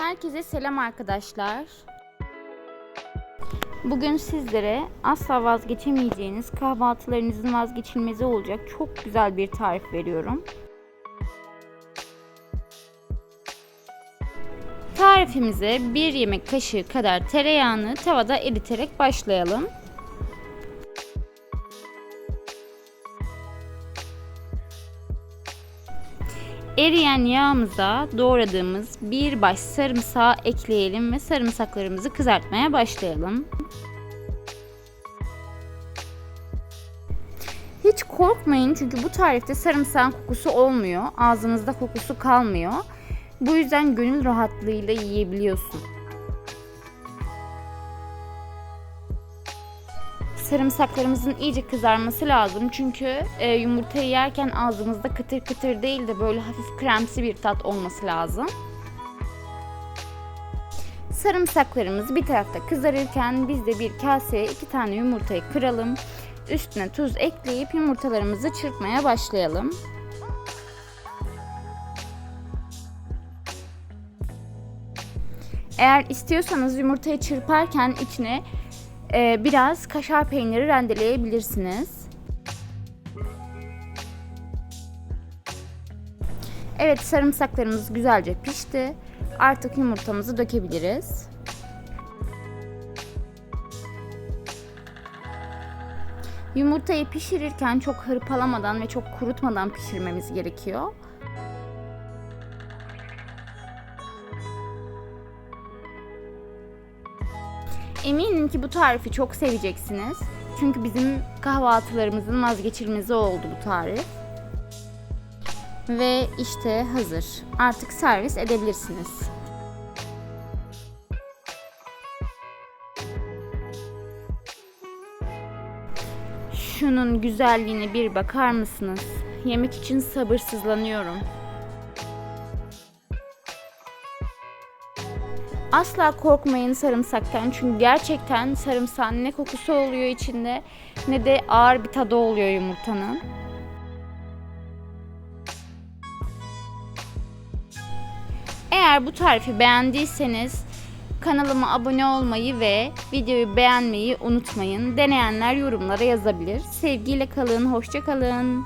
Herkese selam arkadaşlar. Bugün sizlere asla vazgeçemeyeceğiniz kahvaltılarınızın vazgeçilmezi olacak çok güzel bir tarif veriyorum. Tarifimize 1 yemek kaşığı kadar tereyağını tavada eriterek başlayalım. Eriyen yağımıza doğradığımız bir baş sarımsağı ekleyelim ve sarımsaklarımızı kızartmaya başlayalım. Hiç korkmayın çünkü bu tarifte sarımsağın kokusu olmuyor. Ağzınızda kokusu kalmıyor. Bu yüzden gönül rahatlığıyla yiyebiliyorsun. Sarımsaklarımızın iyice kızarması lazım. Çünkü e, yumurtayı yerken ağzımızda kıtır kıtır değil de böyle hafif kremsi bir tat olması lazım. Sarımsaklarımız bir tarafta kızarırken biz de bir kaseye iki tane yumurtayı kıralım. Üstüne tuz ekleyip yumurtalarımızı çırpmaya başlayalım. Eğer istiyorsanız yumurtayı çırparken içine e, biraz kaşar peyniri rendeleyebilirsiniz. Evet sarımsaklarımız güzelce pişti. Artık yumurtamızı dökebiliriz. Yumurtayı pişirirken çok hırpalamadan ve çok kurutmadan pişirmemiz gerekiyor. Eminim ki bu tarifi çok seveceksiniz. Çünkü bizim kahvaltılarımızın vazgeçilmezi oldu bu tarif. Ve işte hazır. Artık servis edebilirsiniz. Şunun güzelliğine bir bakar mısınız? Yemek için sabırsızlanıyorum. Asla korkmayın sarımsaktan çünkü gerçekten sarımsağın ne kokusu oluyor içinde ne de ağır bir tadı oluyor yumurtanın. Eğer bu tarifi beğendiyseniz kanalıma abone olmayı ve videoyu beğenmeyi unutmayın. Deneyenler yorumlara yazabilir. Sevgiyle kalın, hoşça kalın.